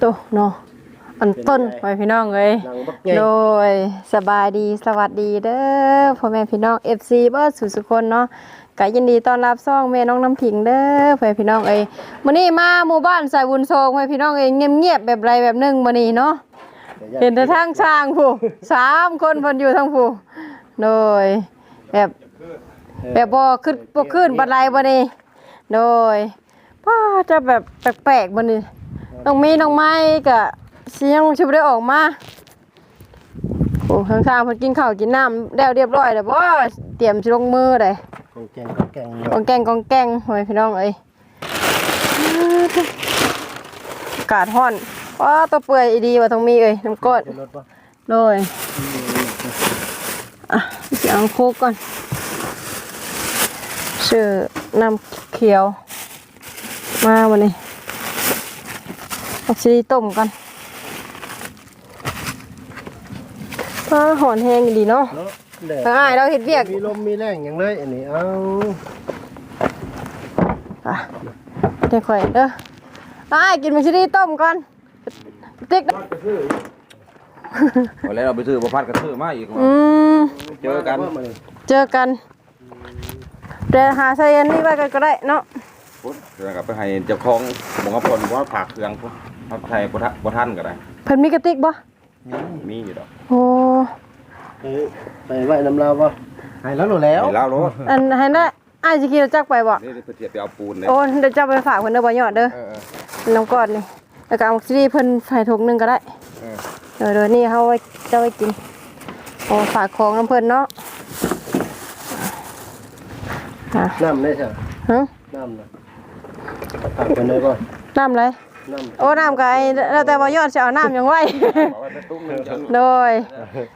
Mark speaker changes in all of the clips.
Speaker 1: โตเนาะอันต้นไว้พี่น้องเอ้ย
Speaker 2: หนังบักใหญ่
Speaker 1: โดยสบายดีสวัสดีเด้อพ่อแม่พี่น้อง FC เบิร์ดสุสุคนเนาะก็ยินดีต้อนรับซ่องแม่น้องน้ำผิงเด้อพ่อแม่พี่น้องเอ้ยมื้อนี้มาหมู่บ้านสายบุญโซงพ่อแม่พี่น้องเอ้ยเงียบๆแบบไรแบบหนึงมื้อนี้เนาะเห็นแต่ทางช้างผู้สามคนเพิ่นอยู่ทางผู้โดยแบบแบบบ่ขึ้นบ่ขึ้นบันไดบ่นี่โดยป้าจะแบบแปลกๆบ่นี่ น้องมีน้องไม้ก็เสียงชิบ่ได้ออกมาโอ้ข้างๆเพิ่นกินข้าวกินน้ำแล้วเรียบร้อยแล้วบ่เตรียมสิลงมือเลย
Speaker 2: กองแกงกองแกง
Speaker 1: กองแกงกองแกงโอ้ยพี่น้องเอ้ยอากาศร้อนว้าตัวเปื่อยอีดีว่าต้องมีเอ้ยน้ำก้น
Speaker 2: จะลดป่ะ
Speaker 1: โดยอะสิเอาโคกก่อนชื่อน้ำเขียว มาวันนี้ เอาซีต้มกันป้าหอนแห้งดีเนาะ
Speaker 2: เนาะแดด
Speaker 1: ทางอ้ายเราเห็ดเวียก
Speaker 2: มีลมมีแรงอย่างเลยอันนี้เอา
Speaker 1: อะเดี๋ยวค่อยเด้ออ้ายกินมันชิดีต้มก่อนติ๊ก
Speaker 3: วันแล้วเราไปซื้อประพัดกระซื้อมาอีก
Speaker 1: อืม
Speaker 3: เจอกัน
Speaker 2: ว่ามาเลย
Speaker 1: เจอกันเดี๋ยวหาใส่อันนี้ไว้กันก็ได้เนาะ
Speaker 3: พุทธเรื่องกับไปให้เจ้าของหมองกระพลว่าผากเครื่องพุทธ ทับไทยบ่ทันบ่ทันก็ได้
Speaker 1: เพิ่นมีกระติกบ่
Speaker 3: มีอยู่ดอก
Speaker 1: โอ้
Speaker 2: เอ้ยไปไหว้น้ำลาวป่ะหายแล้วหนูแล้ว
Speaker 3: ไปแล้วรถ
Speaker 1: อันให้ได้อ้ายสิขี่รถจักรไปบ่
Speaker 3: นี่เพื่อเทียบไปเอาปูนเลย
Speaker 1: โอ้เดี๋ยวจะไปฝากเพิ่นเด้อบ่ยอดเด้อ
Speaker 3: เออ
Speaker 1: น้ำก้อนนี่แล้วก็เอาซีดีเพิ่นใส่ถุงหนึงก็ได้
Speaker 3: เออ
Speaker 1: เดี๋ยวเดี๋ยวนี่เฮาไว้จะไว้กินโอ้ฝากของน้ำเพิ่นเนาะอะ
Speaker 2: น้ำได้ใช่
Speaker 1: ฮะ
Speaker 2: น้ำนะตักไปเลยป่ะ
Speaker 1: น้ำอะไร
Speaker 2: น้ำ
Speaker 1: โอ้น้ำไก่แล้วแต่ว่ายอดจะเอาน้ำยังไว้
Speaker 3: บอกว่าไปตุ้มหนึงจะ
Speaker 1: โดย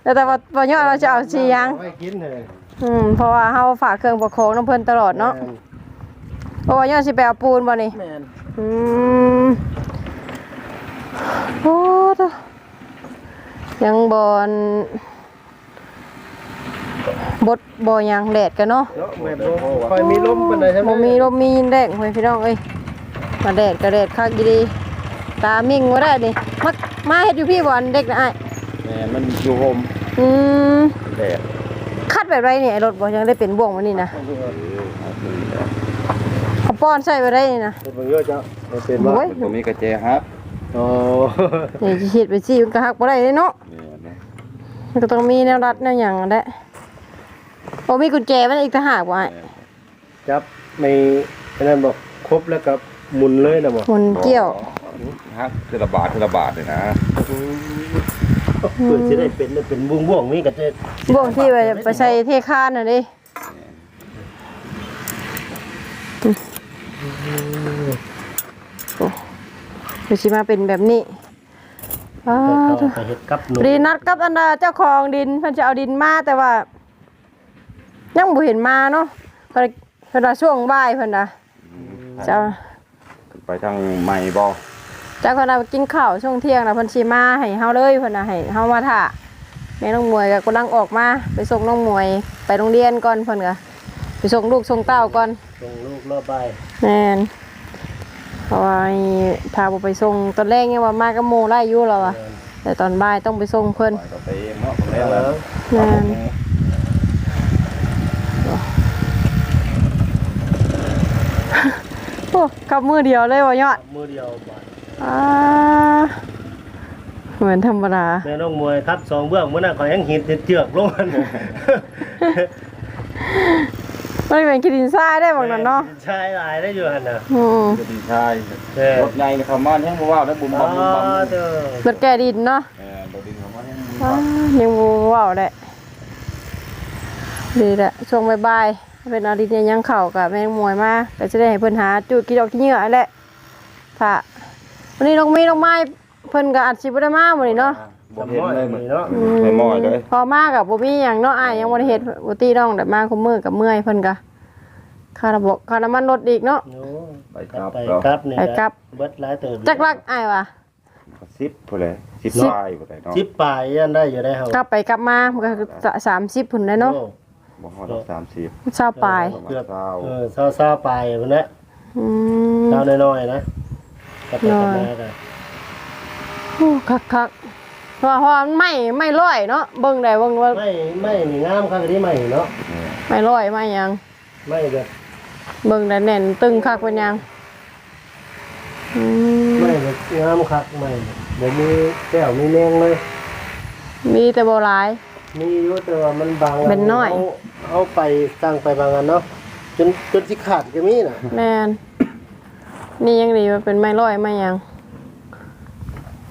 Speaker 1: แล้วแต่ว่าว่ายอดเราจะเอาชียัง
Speaker 2: ไว้กินเลย
Speaker 1: อืมเพราะว่าเฮาฝากเครื่องประโคงน้ำเพิ่นตลอดเนาะเพราะว่ายอดสิไปเอาปูนบ่นี่
Speaker 2: แมน
Speaker 1: อืมโอ้ตะยังบอนบดบ่ยังแดดกันเนาะ
Speaker 2: เนาะแมนบ่คอยมีลมปานใดใช่ไหม
Speaker 1: บ่มีลมมีแดดเฮ้ยพี่น้องเอ้ย มาแดดก็แดดคักอีดีตามิ่งบ่ได้นี่มามาเฮ็ดอยู่พี่บ่อันเด็กนะอ้าย
Speaker 3: แม่มันอยู่โฮม
Speaker 1: อืม
Speaker 3: แดด
Speaker 1: คัดแบบไรเนี่ยไอ้รถบ่ยังได้เป็นบ่วงวันนี้นะเขาป้อนใส่ไปได้นี่นะ
Speaker 2: เป็นบางเยอะจ้ะไม่เป็นว่า
Speaker 1: โอ้ย
Speaker 3: ตรงนี้กระเจฮับ
Speaker 2: โอ้
Speaker 1: นี่สิเฮ็ดไปสิมันก็ฮักบ่ได้เด้เนาะ
Speaker 3: นี่นะ
Speaker 1: มันก็ต้องมีแนวรัดแนวหยังนั่นแหละโอ้มีกุญแจมันอีกต่างหากว่ะ
Speaker 2: จับไม่ไอ้นั่นบอกครบแล้วกับ หมุนเลยนะบอก
Speaker 1: หมุนเกี่ยว
Speaker 3: ฮับคือละบาทคือละบาทเลยนะ
Speaker 2: เพื่อจะได้เป็นเป็นวงวงๆนี่ก็จะ
Speaker 1: บ่วงที่ไปไปใส่เทคานน่ะดิโอ้เดี๋ยวสิมาเป็นแบบนี้อ้า
Speaker 2: เอา
Speaker 1: ว
Speaker 2: ไปเฮ็ดกับหนู
Speaker 1: ดีนัดกับอันน่ะเจ้าของดินเพิ่นจะเอาดินมาแต่ว่ายังบ่เห็นมาเนาะเพิ่นเพิ่นว่าช่วงบ่ายเพิ่นน่ะจะ
Speaker 3: ไปทางใหม่บ่
Speaker 1: จะเพิ่นน่ะกินข้าวช่วงเที่ยงน่ะเพิ่นสิมาให้เฮาเลยเพิ่นน่ะให้เฮามาท่าแม่น้องมวยก็กำลังออกมาไปส่งน้องมวยไปโรงเรียนก่อนเพิ่นก็ไปส่งลูกส่งเต้าก่อน
Speaker 2: ส่งลูกรอบใบ
Speaker 1: แม่นเพราะว่าถ้าบ่ไปส่งตอนแรกยังว่ามากับโมไล่อยู่แล้วอะแต่ตอนบ่ายต้องไปส่งเพิ่น
Speaker 3: ไปก็ไปเองเนาะ
Speaker 2: เอ
Speaker 3: แล้ว
Speaker 2: อ
Speaker 1: แม่น โอ้ขับมือเดียวเลยว่ยอด
Speaker 2: มือเดียวบาด
Speaker 1: อ่าเหมือนธรรมดา
Speaker 2: แม่น้องมวยครับสองเบื้องมื้อนั้นขอยยังหินเจือกลงมัน
Speaker 1: ไม่เป็นคิดินซ่ายได้บางนั้นเนาะ
Speaker 2: ใช่หลายได้อยู่หั่นน่ะ
Speaker 1: อืม
Speaker 3: จะดีชาย
Speaker 2: เออ
Speaker 3: รถใหญ่นี่เขามาแห้งบ่ว่าได้บุญ
Speaker 2: อ๋
Speaker 3: บั
Speaker 2: อง
Speaker 3: บุญบัง
Speaker 2: เด้อ
Speaker 1: รถแกดินเนาะ
Speaker 3: เออรถดินเขามาแห้งบุญ
Speaker 1: อ่า
Speaker 3: บัง
Speaker 1: ยังบูว่าวแหละดีแหละช่วงบ่ายๆ เป็นอาทิตย์เนี่ยยังเข่ากับแม่งมวยมาก็จะได้ให้เพิ่นหาจุดกินดอกกินเหงื่อนั่นแหละถ้าวันนี้น้องมีน้องไม้เพิ่นก็อัดชิบได้มาหมดนี่เนาะ
Speaker 3: บ่เห็นเลยเหมือน
Speaker 2: เนาะ
Speaker 3: ไม่มอยเลย
Speaker 1: พอมากับบ่มีหยังเนาะอ้ายยังบ่ได้เฮ็ดบ่ตีน้องแต่มาคุมมือกับเมื่อยเพิ่นก็ค่าระบบค่าน้ำมันรถอีกเนาะ
Speaker 2: โอ้
Speaker 3: ไปกลับ
Speaker 2: ไป
Speaker 3: เหรอก
Speaker 2: ลับนี่
Speaker 1: ไปกลับ
Speaker 2: เบิดหลายเติบ
Speaker 1: จักรักอ้ายว่ะ
Speaker 3: สิบพุ่นเลยสิบปลายพุ่นเลยเนาะ
Speaker 2: จิบปลายยันได้อยู่ได้เฮาก
Speaker 1: ลับไปกลับมามันก็สามสิบพุ่นได้เนาะ
Speaker 2: โอ้
Speaker 3: บ่ฮอดสามสิบ
Speaker 1: เช้าปลาย
Speaker 3: เกือบเช้า
Speaker 2: เออเศร้าๆปลายพุ่นนะ
Speaker 1: อืม
Speaker 2: เศร้าน้อยๆนะกลับไปกลับมากัน
Speaker 1: โอ้คักๆเพราะว่าเพราะว่ามันไหม่ไหม่ร้อยเนาะเบิ่งได้เบิ่งว่า
Speaker 2: ไม่ไม่นี่งามครับอันนี้ไม่เนาะ
Speaker 1: ไหม่ร้อยไหม่หยัง
Speaker 2: ไม่แบบ
Speaker 1: เบิ่งได้แน่นตึงคักเป็นหยังอืม
Speaker 2: ไม่แบบงามคักไม่บ่มีแก้วมีแมงเลย
Speaker 1: มีแต่บ่หลาย
Speaker 2: มีอยู่แต่ว่ามันบาง
Speaker 1: เป็นน้อย
Speaker 2: เอาเอาไปตั้งไปบางอันเนาะจนจนสิขาดก็มีน่ะ
Speaker 1: แม่นนี่ยังดีว่าเป็นไม้ร้อยไม้หยัง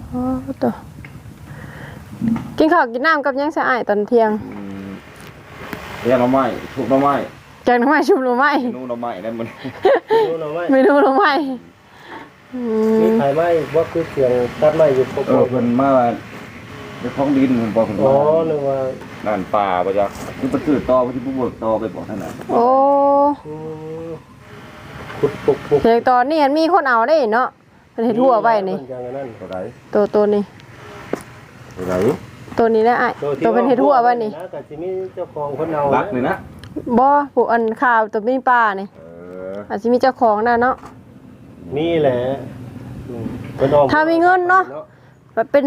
Speaker 1: โอ้ตัวกินข้าวกินน้ำกับหยังสะอายตอนเที่ยง
Speaker 3: อืมเรียกหน่อไม้ถูกหน่อไม้
Speaker 1: แกงหน้ำไม้ชุบหน่อไม้
Speaker 3: นู่นหน่อไม้นั่นมัน
Speaker 2: รู้เนาะไหม
Speaker 1: เมนูหน่อไม้อื
Speaker 2: มี
Speaker 1: ม
Speaker 2: ขายไม้บ่คือเสียงตัดไม้อยู่พบ
Speaker 3: เออเพิ่นมา ในท้องดินเพิ่นบอกเพิ่น
Speaker 2: อ๋อ
Speaker 3: ว่า
Speaker 2: นึกว่า
Speaker 3: นั่นป่าบ่จ๊ะคือไปซื้อต่อไปที่ผู้เบิกต่อไปบอกท่านน่ะ
Speaker 1: โอ้
Speaker 2: อืมขุดปุกปุก
Speaker 1: เด็กตอนนี้เห็นมีคนเอาได้เนาะเป็นเห็ดหัวไว้นี่
Speaker 2: มัอย่างนั้น
Speaker 3: เท่าไหร่
Speaker 1: ตัวตัวนี้
Speaker 3: เท่าไหร่
Speaker 1: ตัวนี้ได้ไอ้ายตัวเป็นเห็ดหัวไว้นี่ะ
Speaker 2: ก็สิมีเจ้าของคนเอา
Speaker 3: รักนี่นะ
Speaker 1: บ่ผูอันข่าวตัวมีปลานี่
Speaker 3: เออ
Speaker 1: อาจจะมีเจ้าของนะเนาะ
Speaker 2: มีแหละอืมเพิ่นเอ
Speaker 1: ถ้ามีเงินเนาะแบบ เป็น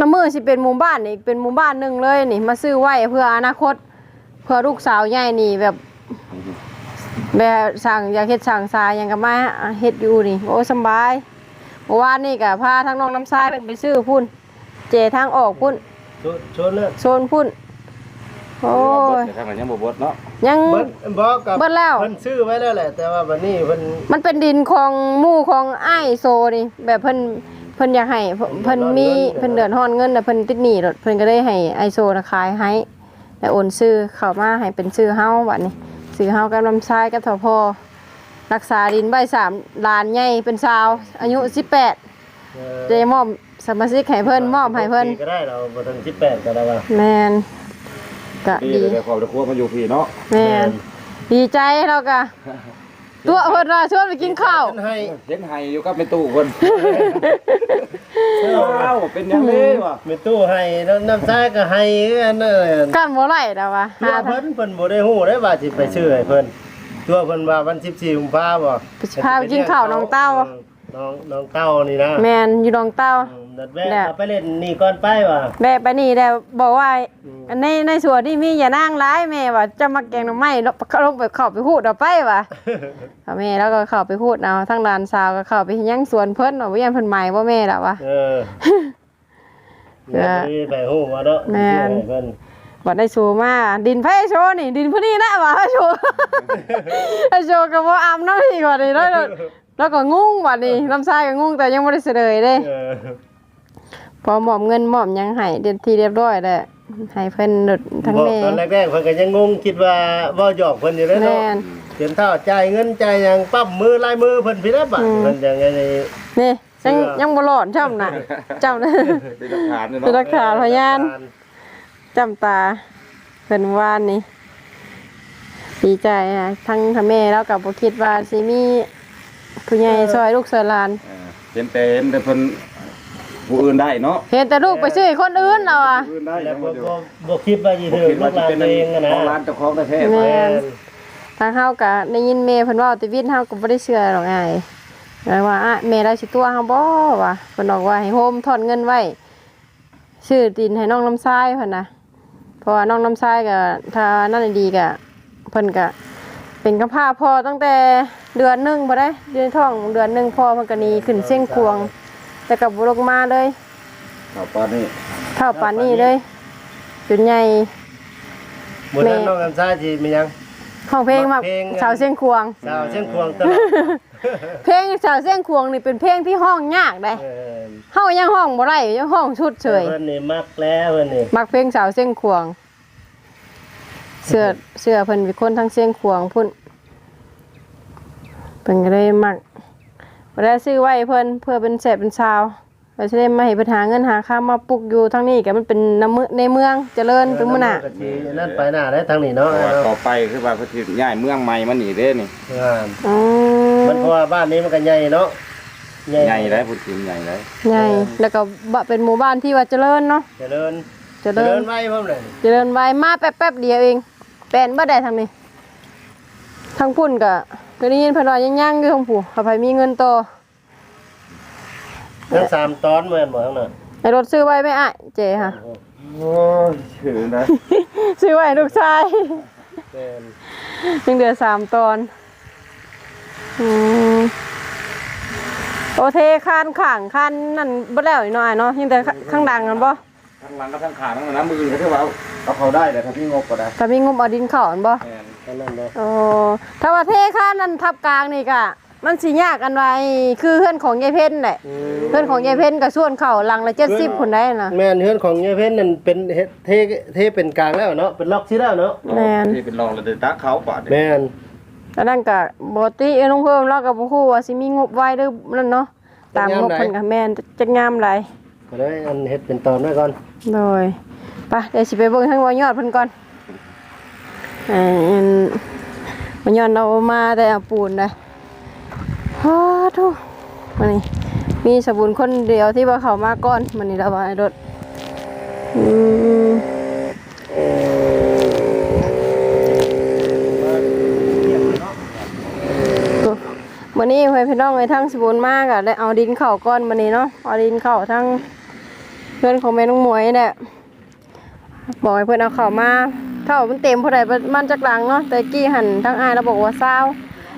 Speaker 1: น้ำมือสิเป็นหมู่บ้านนี่เป็นหมู่บ้านหนึ่งเลยนี่ มาซื้อไว้เพื่ออนาคต เพื่อลูกสาวใหญ่นี่แบบ แบบสั่งอยากเฮ็ดสั่งสายหยังก็มาเฮ็ดอยู่นี่โอ้สำบายเมื่อวานนี่ก็พาทั้งน้องน้ำทรายเป็นไปซื้อพุ่น เจทางออกพุ่น
Speaker 2: ชวนชวนเลย
Speaker 1: โซนพุ่นโอ้ย
Speaker 3: แต่ทางนั้นยังบ่เบิดเนาะ
Speaker 1: ยัง
Speaker 2: เบิดบอกกับ
Speaker 1: เบิดแล้ว
Speaker 2: เพิ่นซื้อไว้แล้วแหละแต่ว่าบัดนี้เพิ่น
Speaker 1: มันเป็นดินของหมู่ของอ้ายโซนี่แบบเพิ่น เพิ่นอยากให้เพิ่นเพิ่นมีเพิ่นเดือดร้อนเงินแต่เพิ่นติดหนี้รถเพิ่นก็ได้ให้ไอโซนะขายให้แล้วโอนซื้อเข้ามาให้เป็นชื่อเฮาบัดนี้ซื้อเฮากับลำชายกับทพรักษาดินไว้สามล้านใหญ่เป็นสาว อายุ18
Speaker 2: เอ่อ
Speaker 1: จะมอบสมาชิกให้เพิ่นมอบให้เพิ่น
Speaker 2: ก็ได้เราบ่ทัน18ก็ได้ว่า
Speaker 1: แม่นก็
Speaker 3: พี่
Speaker 1: ดี
Speaker 3: ได้ความตะครัวมาอยู่พี่เนาะ
Speaker 1: แม่นดีใจเราก็ ตัวเพิ่นว่าชวนไปกินข้าว
Speaker 2: เพิ่นให้
Speaker 3: เห็นไห้อยู่กับในตู้คนว้าวเป็นยังไงวะ
Speaker 2: มีตู้ให้น้ำน้ำชาก็ให้อันนั้นเลย
Speaker 1: กันบ่ไหลแล้ววะ
Speaker 2: ตัว
Speaker 1: หา
Speaker 2: เพิ่นเพิ่นบ่ได้ฮู้ได้ว่าสิไปซื้อให้เพิ่นตัวเพิ่นว่าวัน14กุมภาพันธ์บ่
Speaker 1: ไปสิพาไปกินข้าวน้องเต้า
Speaker 2: น้องน้องเต้านี่นะ
Speaker 1: แมนอยู่ดองเต้า
Speaker 2: อืม นัดแวะเอาไปเล่นนี่ก่อนไปว่ะ
Speaker 1: แม่ไปนี่แล้วบอกว่า
Speaker 2: อืม
Speaker 1: ในในสวนที่มีอย่านั่งร้ายแม่ว่าจะมาแกงหน่อไม้ลงเขาลงไปเข้าไปพูดเอาไปว่ะเอาแม่แล้วก็เข้าไปพูดเอาทั้งร้านสาวก็เข้าไปยังสวนเพิ่นว่ายันเพิ่นใหม่ว่าแม่ล่ะวะ
Speaker 2: เออเดี๋ยวไปฮู้ว่าเนาะ
Speaker 1: แม่น
Speaker 2: ซื้อให้เพิ่น
Speaker 1: บัดได้โชว์มาดินไผโชว์นี่ดินผู้นี้นะว่าโชว์ให้โชว์ก็บ่อำน้ำอีกว่านี่แล้วแล้วก็งงว่านี่ลำไส้ก็งงแต่ยังบ่ได้เสดยเด้
Speaker 2: เออ
Speaker 1: พอหมอบเงินหมอบหยังให้เด็ดทีเรียบร้อยแล้วให้เพิ่นหลุดทั้ง
Speaker 2: บอก
Speaker 1: แม่
Speaker 2: ตอนแรกๆเพิ่นก็ยังงงคิดว่าเว้าหยอกเพิ่นอยู่เลย
Speaker 1: แม่
Speaker 2: เนาะ
Speaker 1: น
Speaker 2: เห็นเท่าจ่ายเงินจ่ายหยังปั๊บมือลายมือเพิ่นพี่แล้วบัด
Speaker 1: อืม
Speaker 2: เพิ่นยังไงนี่
Speaker 1: นี่ยัง
Speaker 2: เชื่อ
Speaker 1: ยังบ่หลอนจำน่ะจำ
Speaker 3: เป็นหลักฐานเลย
Speaker 1: เป็นหลั
Speaker 3: เนาะ
Speaker 1: กฐานพยาน จำตาเพิ่นวานนี่ดีใจอะทั้งทั้งแม่แล้วก็บ่คิดว่าสิมีผู้ใหญ่ซอยลูกซอยหลาน
Speaker 3: เออเห็นแต่เห็นแต่เพิ่น ผู้อื่นได้เนาะ
Speaker 1: เห็นแต่ลูกไปซื้อให้คนอื่นแล้วอะ
Speaker 3: ผู้อื่นได้
Speaker 2: แล้ว
Speaker 3: ยัง
Speaker 2: บ่
Speaker 3: บ่อยู่
Speaker 2: บ่บ่คิดว่าสิ
Speaker 3: บ่
Speaker 2: ถึง
Speaker 3: คิด
Speaker 2: ลู
Speaker 3: ว่าก
Speaker 2: ห
Speaker 3: จะ
Speaker 2: ลาน
Speaker 3: เป็น
Speaker 2: ตัวเองอะนะ
Speaker 3: ของร้านเจ้าของแท้
Speaker 1: แม่
Speaker 3: ๆ
Speaker 2: แม่น
Speaker 1: ทางเฮาก็ได้ยินแม่เพิ่นเว้าแต่วิทย์เฮาก็บ่ได้เชื่อหรอกอ้ายแล้วว่าอะแม่ได้สิตัวเฮาบ่วะเพิ่นบอกว่าให้โฮมถอนเงินไว้ซื้อดินให้น้องน้ำทรายเพิ่นน่ะเพราะว่าน้องน้ำทรายก็ถ้านั่นดีก็เพิ่นก็เป็นกำพร้าพ่อตั้งแต่เดือนหนึงบ่ได้เดือนท้องเดือนหนึงพ่อเพิ่นก็หนีขึ้นเส้นควง แต่ก็บ่ลงมาเลย
Speaker 3: ข้าวปลานี่
Speaker 1: เท่าปานนี้เลยจนใหญ่
Speaker 2: มื้อนั้นน้องกันซ่าสิมีหยัง
Speaker 1: ห้องเพลงมา
Speaker 2: เพลง
Speaker 1: ชาวเส้นควง
Speaker 2: สาวเชียงควงตลอด
Speaker 1: เพลงชาวเส้นควงนี่เป็นเพลงที่ห้องยากได้
Speaker 2: เออ
Speaker 1: เฮายังห้องบ่ได้ยังห้องชุดเฉย
Speaker 2: เพิ่นนี่มักแล้วเพิ่นนี่
Speaker 1: มักเพลงสาวเส้นควง เสื้อเสื้อเพิ่นเป็นคนทั้งเส้นควงพุ่นเพิ่นก็เลยมัก บ่ได้ซื้อไว้เพิ่นเพื่อเป็นแสบเป็นชาวเราจะได้มาให้เพิ่นหาเงินหาค่ามาปลูกอยู่ทั้งนี้ก็มันเป็นน้ำมือในเมืองเจริญเป็นมื้อหน้า
Speaker 2: ก็สินั่นไปหน้าได้ทางนี้เนาะ
Speaker 3: เพราะว่าต่อไปคือว่าเขาสิย้ายเมืองใหม่มานี่เด้นี่
Speaker 2: งาน
Speaker 1: อื
Speaker 2: มันเพราะว่าบ้านนี้มันก็ใหญ่เนาะ
Speaker 3: ใหญ่ได้พูดถึงใหญ่ได้
Speaker 1: ใหญ่แล้วก็บะเป็นหมู่บ้านที่ว่าเจริญเนาะ
Speaker 2: เจริญ
Speaker 1: เจ
Speaker 2: เจ
Speaker 1: ริ
Speaker 2: ริ
Speaker 1: ญ
Speaker 2: ญไว้พร้อมเลย
Speaker 1: เจริญไวมาแป๊บๆเดียวเองแปลนบ่ได้ทางนี้ทางพุ่นก็ ก็ได้ยินเพิ่นว่ายังย่างอยู่ทางผู้ถ้าไผมีเงินโตอ
Speaker 2: ทั้งสามตอนแม่นบ่ทั้งนั้น
Speaker 1: ให้รถซื้อไว้ไหมอะเจค่ะ
Speaker 3: โอ้ยถือนะ
Speaker 1: ซื้อไว้ให้ลูกชาย
Speaker 2: แม่น
Speaker 1: ยังเดือสามตอน อืมโอเทคานข่างคานนั่นบ่แล้วอีกหน่อยเนาะยังแต่ข้างดังกันบ่
Speaker 3: ทั้งหลังกับทั้งขาทั้งน้ำมือเขาเรียกว่าเอาเขาได้แต่ถ้าพี่งบก็ได้
Speaker 1: ถ้ามีงบเอาดินเข้าอันบ่
Speaker 3: แม่น
Speaker 2: อันนั้นเนาะ
Speaker 1: โอ้ถ้าว่าเทคานนั่นทับกลางนี่ก็มันสิยากกันไว้คือเพื่อนของยายเพ็ญแหละ
Speaker 2: อืม
Speaker 1: เพื่อนของยายเพ็ญก็ส่วนเข้าหลังละ70คนได้น่ะ
Speaker 2: แม่นเฮือนของยายเพิ่นนั่นเป็นเฮ็ดเทเทเป็นกลางแล้วเนาะเป็นล็อกซิแล้วเนาะ
Speaker 1: แม่น
Speaker 3: ที่เป็นรองระดับตาเขากว่าเด็ก
Speaker 2: แม่น
Speaker 1: อันนั้นก็บ่ติเอ้น้องเพิ่มแล้วก็บ่ฮู้ว่าสิมีงบไว้หรือนั่นเนาะตามงบเพิ่นก็แม่นจักงามหล
Speaker 2: ก็ได้อันเฮ็ดเป็นตอนไว้ก่อน
Speaker 1: โดยไปเดี๋ยวสิไปเบิ่งทางวายอดเพิ่นก่อนอ่าอันวายอดเรามาแต่เอาปูนนะฮาทุมานี่มีสบุนคนเดียวที่ว่าเขามาก่อนมันนี่ระบายรถอืม วันนี้ไปพี่น้องไปทั้งสบุนมากอะได้เอาดินเข่าก้อนมันนี้เนาะเอาดินเข่าทั้งเพื่อนของแม่น้องมวยเนี่ยบอกให้เพื่อนเอาเข่ามาเข่ามันเต็มพอดีมันจากหลังเนาะแต่กี้หันทั้งอายเราบอกว่าเศร้า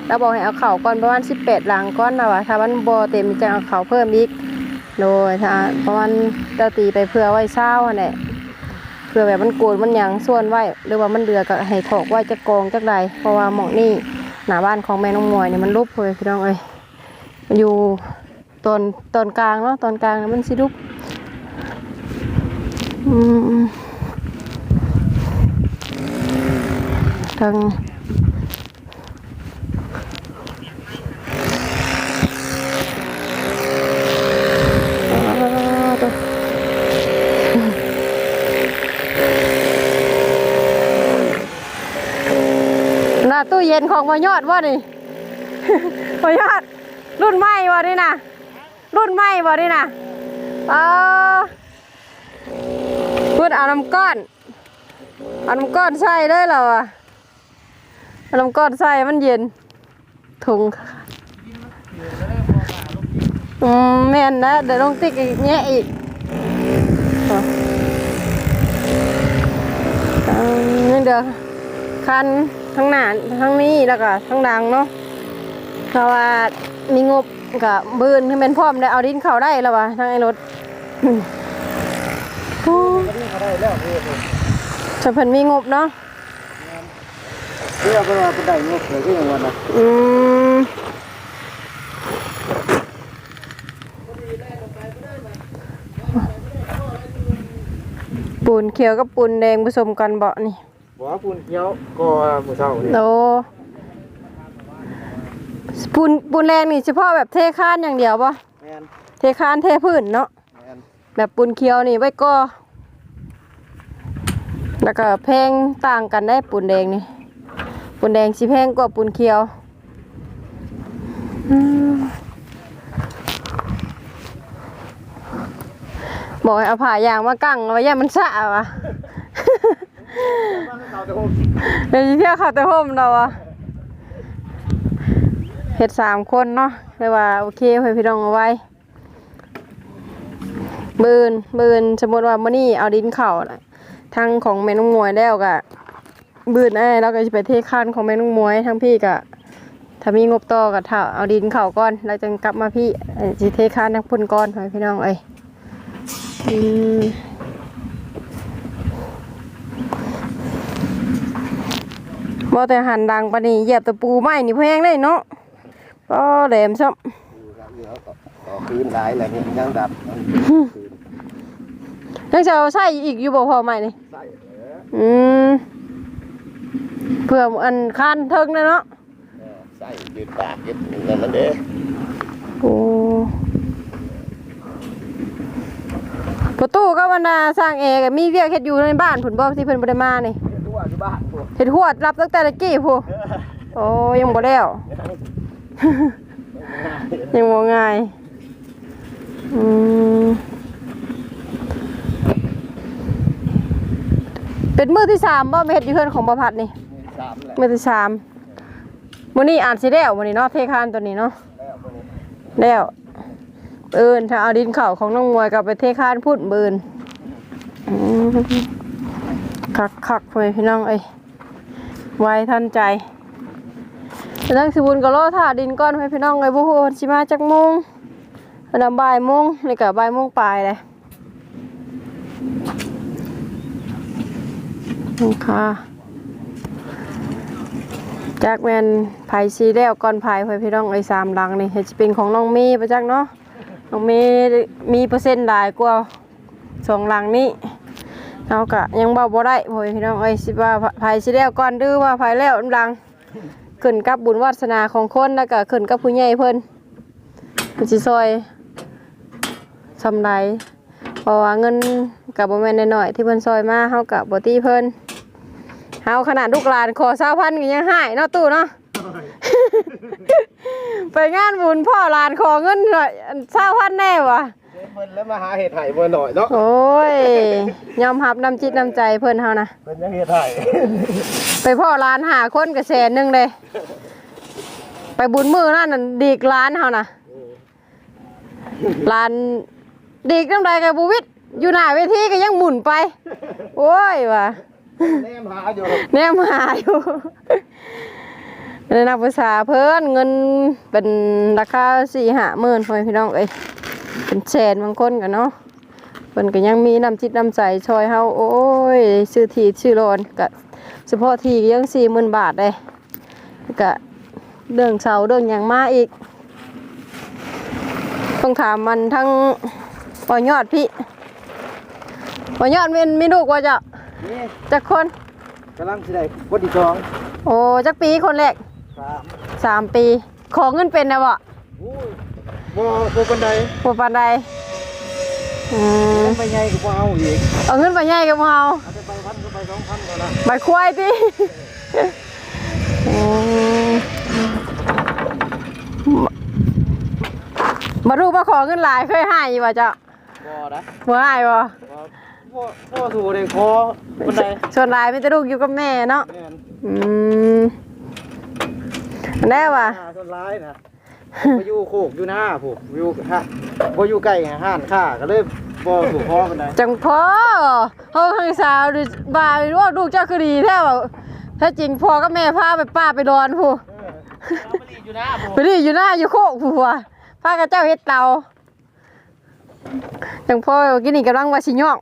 Speaker 1: เราบอกให้เอาเข่าก่อนประมาณสิบแปดหลังก้อนนะวะถ้ามันบอเต็มจะเอาเข่าเพิ่มอีกโดยถ้าประมาณเราตีไปเพื่อไว้เศร้าอันเนี่ยเพื่อแบบมันโกนมันหยังส่วนไว้หรือว่ามันเดือก็ให้ถอกไว้จะกองจากใดเพราะว่าหมองนี่ หน้าบ้านของแม่น้องมวยเนี่ยมันรุบเลยพี่น้องเอ้ยมันอยู่ตอนตอนกลางเนาะตอนกลางมันสิรุบทางอ่าตัวน่ะ ตู้เย็นของมายอดว่านี่มายอด รุ่นใหม่บ่นี่นะรุ่นใหม่บ่นี่นะเออพูดเอาน้ำก้อนเอาน้ำก้อนใส่เลยเหรอะเอาน้ำก้อนใส่มันเย็นถุงอืมแม่นนะเดี๋ยวลงติ๊กอีกแง่อีกนี่เดี๋ยวคัน ทั้งหน้าทั้งนี้แล้วก็ทั้งดังเนาะเพราะว่ามีงบกับบืนให้เป็นพร้อมได้เอาดินเข้าได้แล้ววะทั้งไอ้รถโอ้
Speaker 2: ก็ได้แล้วเฮ็ด
Speaker 1: จะเพิ่นมีงบเนาะ
Speaker 2: เรียกว่าเป็นได้งบเลยที่อย่างนั้นนะ
Speaker 1: อืมปูนเขียวกับปูนแดงผสมกันเบาะนี่
Speaker 2: บ่ว่าปูนเขียวก็มื้อเช้านี่
Speaker 1: โตปูนปูนแดงนี่เฉพาะแบบเทคานอย่างเดียวปะ
Speaker 2: แม่น
Speaker 1: เทคานเทพื้นเนาะ
Speaker 2: แม่น
Speaker 1: แบบปูนเขียวนี่ไว้ก็ แล้วก็แพงต่างกันได้ปูนแดงนี่ปูนแดงสิแพงกว่าปูนเขียวอืมบอกให้เอาผ่ายางมากั้งเอาไว้ย่ามันสะวะ เดี๋ยวสิเที่ยวเข้าแต่ห่มเราอะเฮ็ดสามคนเนาะเลยว่าโอเคให้พี่น้องเอาไว้บืนบืนสมมติว่ามื้อนี้เอาดินเข่าน่ะทางของแม่นุ่งมวยแล้วก็บืนไอ้เราก็จะไปเทคานของแม่นุ่งมวยทั้งพี่ก็ถ้ามีงบต่อก็ถ้าเอาดินเข่าก่อนแล้วจึงกลับมาพี่เอ้ยสิเทคานทั้งพุ่นก่อนให้พี่น้องเอ้ยอืม บ่แต่หันดังปานนี้เหยียบตะปูไม้นี่แพงเลยเนาะก็แหลมซ้ำ
Speaker 2: ต่อคืนหลายแหละนี่ยังดับ
Speaker 1: ยังจะเอาใส่อีกอยู่บ่พอใหม่นี่
Speaker 2: ใส่
Speaker 1: อืมเพื่ออันคันเทิงเลยเนาะ
Speaker 2: ใส่ยืดปากยืดนั่นนั่นเด้
Speaker 1: โอ้ประตูก็บรรดาสร้างเองมีเวียกเฮ็ดอยู่ในบ้านผุนบ่ที่เพิ่นบ่ได้มานี่
Speaker 2: ตัว อยู่บ้านพวก
Speaker 1: เฮ็ดหวดรับตั้งแต่ตะกี้พูโอ้ยังบ่แล้ว ยังบ่ง่ายอืมเป็นมื้อที่สามบ่มาเฮ็ดอยู่เฮือนของบ่พัดนี่
Speaker 2: สามแหละ
Speaker 1: มื้อที่สามมื้อนี้อ่านสิแล้วมื้อนี้เนาะเทคานตัวนี้เนาะ
Speaker 2: แล้วคนนี้
Speaker 1: แล้วเอินถ้าเอาดินเข่าของน้องมวยกลับไปเทคานพูดเบินอืม คักคักเลยพี่น้องเอ้ยไวทันใจแต่งสิบุญก็รอท่าดินก้อนให้พี่น้องเอ้ยบ่ฮู้ว่าสิมาจักโมงอันนั้นบ่ายโมงนี่ก็บ่ายโมงปลายเลยนี่ค่ะจากแมนไผ่ซีแล้วก่อนไผเพื่พี่น้องไอ้สามหลังนี่เฮ็ดสิเป็นของน้องมย์ไปจักเนาะน้องมย์มีเปอร์เซ็นต์หลายกว่าสองหลังนี้ เรากะยังเบาบ่ได้พ่อพี่น้องเอ้ยสิว่าภายสิแล้วก่อนดื้อว่าภายแล้วหลังขึ้นกับบุญวาสนาของคนแล้วก็ขึ้นกับผู้ใหญ่เพิ่นเพิ่นสิซอยสำไรเพราะว่าเงินกับบ่แม่นน้อยๆที่เพิ่นซอยมาเฮากับบ่ตีเพิ่นเฮาขนาดลูกหลานขอ20,000ก็ยังให้เนาะตู้เนาะไปงานบุญพ่อหลานขอเงินหน่อยเศร้าพันแน่วะ
Speaker 4: เพิ่นแล้วมาหาเห็ดไห่บ่หน่อยเนาะ
Speaker 1: โอ้ยยอมรับน้ำจิตน้ำใจเพิ่นเฮานะ
Speaker 4: เพิ่นยังเห็ดไห่
Speaker 1: ไปพ่อหลานหาคนกระแสนหนึ่งเลย ไปบุญมือนั่นน่ะดีกร้านเฮานะร้านดีกน้ำใดกับบูวิทย์อยู่หน้าเวทีก็ยังหมุนไป โอ้ยว่ะ
Speaker 4: แนมหาอยู่
Speaker 1: แน่มาอยู่ในนักภาษาเพิ่นเงินเป็นราคาสี่ห้าหมื่นพ่อแม่พี่น้องเอ้ย เป็นแสนบางคนกันเนาะเพิ่นก็ยังมีน้ำจิตน้ำใจช่วยเฮาโอ้ยซื้อที่ซื้อโลนก็เฉพาะที่ก็ยังสี่หมื่นบาทเลยก็เรื่องเสาเรื่องหยังมาอีก ต้องถามมันทั้งปอยอดพี่ปอยอดเป็นมีลูกว่าจะ
Speaker 4: นี่
Speaker 1: จักคน
Speaker 4: กำลังสิได้คนที่สอง
Speaker 1: โอ้จักปีคนแรก
Speaker 4: สาม
Speaker 1: สามปี ขอเงินเป็นนะบ่
Speaker 4: โอ้ย บ่บ่ปานใด
Speaker 1: บ่ปานใดอืม
Speaker 4: ไปใหญ่ก็บ่เอาอีก
Speaker 1: เอาเงินไปใหญ่กับเฮา
Speaker 4: เอาไปไปพันก็ไปสองพันก็ละ
Speaker 1: ใบควายติอืมมาดูมาขอเงินหลายเคยให้อยู่บ่เจ้า
Speaker 4: บ่นะ
Speaker 1: บ่ให้บ่
Speaker 4: บ่บ่บ่สู่ได้ขอปานใด
Speaker 1: ส่วนหลายมีแต่ลูกอยู่กับแม่เนาะ
Speaker 4: แม่น
Speaker 1: อืมแน่ว่ะ
Speaker 4: หาส่วนร้ายนะ บ่อยู่โคกอยู่หน้าผูกอยู่ฮะบ่อยู่ใกล้ห้านค้าก็เลยบ่สู่ขอปานใด
Speaker 1: จังพ่อเฮาทางสาวดิบ่าว่าลูกเจ้าคือดีแท้ว่าถ้าจริงพ่อกับแม่พาไปป้าไปดอนผู้
Speaker 4: เออเอาไปรีดอยู่หน้าผูก
Speaker 1: ไปดิอยู่หน้าอยู่โคกผัวพากับเจ้าเฮ็ดเตาจังพ่อกินนี่กำลังว่าสิย่อง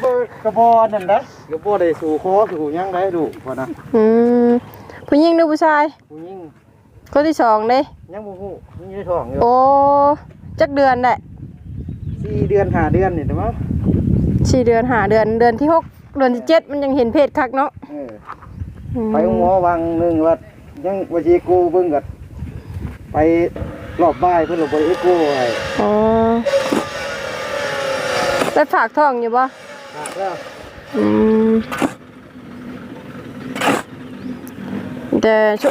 Speaker 4: เบิ่งกระบอนั่นนะกระบอได้สู่คอสู่หยังได้ดูพ่อนะ
Speaker 1: อืมผู้หญิงหรือผู้ชาย
Speaker 4: ผู้หญิง
Speaker 1: คนที่สองเด้
Speaker 4: ยังบ่ฮู้ยังอยู่ในท้องอยู่
Speaker 1: โอ้จักเดือนได้
Speaker 4: สี่เดือนห้าเดือนนี่เด้อมั้ง
Speaker 1: สี่เดือนห้าเดือนเดือนที่หกเดือนที่เจ็ดมันยังเห็นเพศคักเนาะ
Speaker 4: เออ
Speaker 1: อืม
Speaker 4: ไปหมอวังหนึงว่ายังว่าสิกูเบิ่งกัไปรอบบ่ายเพิ่นบ่ได้เอโก้ให้
Speaker 1: อ๋อได้ฝากท้องอยู่บ่
Speaker 4: หักแล้ว
Speaker 1: อืมแต่ชุ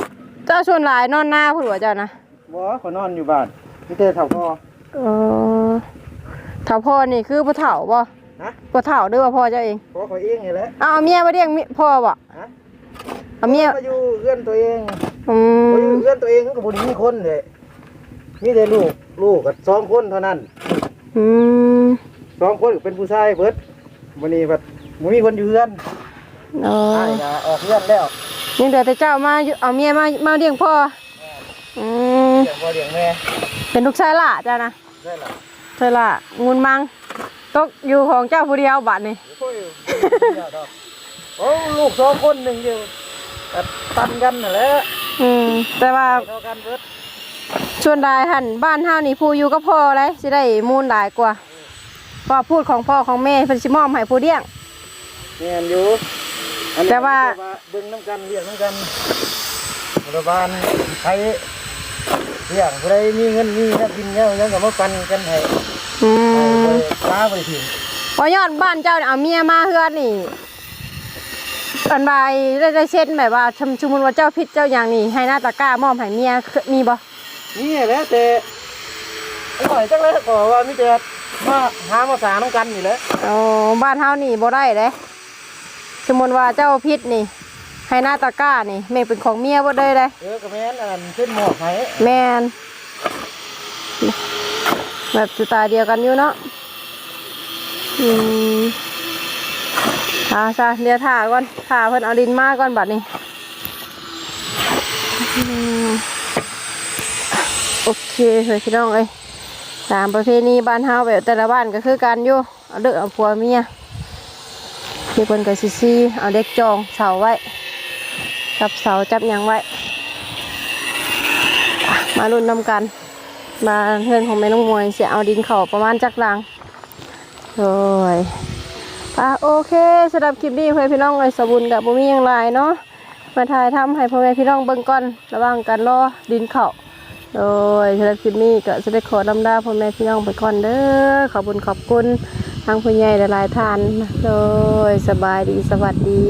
Speaker 1: เจ้าชวนหลายนอนหน้าผู้หลวเจ้านะ
Speaker 4: บ่ขอนอนอยู่บ้านมีแต่เฒ่าพ่อ
Speaker 1: เออถ้าพ่อนี่คือพ่อเฒ่าบ่
Speaker 4: ฮะ
Speaker 1: พ่อเฒ่าหรือว่าพ่อเจ้าเอง
Speaker 4: พ่อเขาเองนี่แหละ
Speaker 1: เอาเอาเมียมาเลี้ยงมิพ่อบ่
Speaker 4: ฮะ
Speaker 1: เอาเมีย
Speaker 4: ก็อยู่เอื้อนตัวเอง
Speaker 1: อื
Speaker 4: บ่อยู่
Speaker 1: ม
Speaker 4: เอื้อนตัวเองก็บ่ได้มีคนเลยมีแต่ลูกลูกก็สองคนเท่านั้น
Speaker 1: อืม
Speaker 4: สองคนก็เป็นผู้ชายเบิดวันนี้แบบบ่มีคนอยู่เฮือน
Speaker 1: เอ
Speaker 4: ใช่
Speaker 1: อ
Speaker 4: ก็ออกเฮือนแล้ว
Speaker 1: ยังเดือแต่เจ้ามาอยู่เอาเมียมามาเลี้ยงพ่ออืม
Speaker 4: เลี้ยงพ่อเลี้ยงแม่
Speaker 1: เป็นลูกชายล่ะเจ้านะ
Speaker 4: ได้ล่ะ
Speaker 1: ใช่ล่ะงูนมังตกอยู่ของเจ้าผู้เดียวบัดนี่
Speaker 4: โอ้ยเดี๋ยวดอกโอ้ลูกสองคนหนึ่งเดียวก็ตันกันนั่นแหละ
Speaker 1: อืมแต่ว่า
Speaker 4: เท่ากันเบิด
Speaker 1: ชวนได้หันบ้านเฮานี่ผู้อยู่กับพ่อเลยสิได้มูลหลายกว่าเพอพูดของพ่อของแม่เพิ่นสิมอบให้ผู้เลี้ยง
Speaker 4: แม่นอยู่อันนี้
Speaker 1: แต่ว่า
Speaker 4: เบิ่งน้ำกันเลี้ยงน้ำกันรัฐบาลไทยเลี้ยงผู้ใดมีเงินมีนักกินแล้วยังก็มาปันกันให้
Speaker 1: อืม
Speaker 4: ปลาไปถึง
Speaker 1: พอยอดบ้านเจ้าเนี่ยเอาเมียมาเฮือนนี่อันใบได้ได้เซ็นแบบว่าชมชุมนว่าเจ้าพิษเจ้าอย่างนี้ให้หน้าตะกร้ามอบให้เมียคือมีบ่
Speaker 4: นี่แหละแต่อร่อยจังเลยก็ว่ามีแต่มาหามาสาน้ำกันนี่แหละ
Speaker 1: อ๋อบ้านเฮานี่บ่ได้เด้ สมมติว่าเจ้าพิษนี่ ให้หน้าตะกร้านี่แม่งเป็นของเมียบ่ได้เลย
Speaker 4: เออกระแมนอันนั้นเส้นหมอกให้
Speaker 1: แม่นแบบสไตล์เดียวกันอยู่เนาะอืมถ่าซะเดี๋ยวถ่าก่อนถ่าเพิ่นเอาดินมาก่อนบัดนี้อืมโอเคเฮ้ยพี่น้องเอ้ยตามประเพณีบ้านเฮาแบบแต่ละบ้านก็คือกันอยู่เอาเด้อเอาผัวเมีย ที่เพิ่นก็สิซี่เอาเด็กจองเสาไว้ จับเสาจับยังไว้ มาลุ้นนำกัน มาเพื่อนของแม่น้องมวยเสียเอาดินเข่าประมาณจักรังโอ้ยอะโอเคสำหรับคลิปนี้เพื่อนพี่น้องเลยสบุญกับบุมีอย่างไรเนาะมาถ่ายทำให้พ่อแม่พี่น้องเบิ่งก่อนระว่างการรอดินเข่าโดยสำหรับคลิปนี้ก็จะได้ขอลำลาพ่อแม่พี่น้องไปก่อนเด้อขอบคุณขอบคุณ ทางผู้ใหญ่หลายๆท่านโดยสบายดีสวัสดี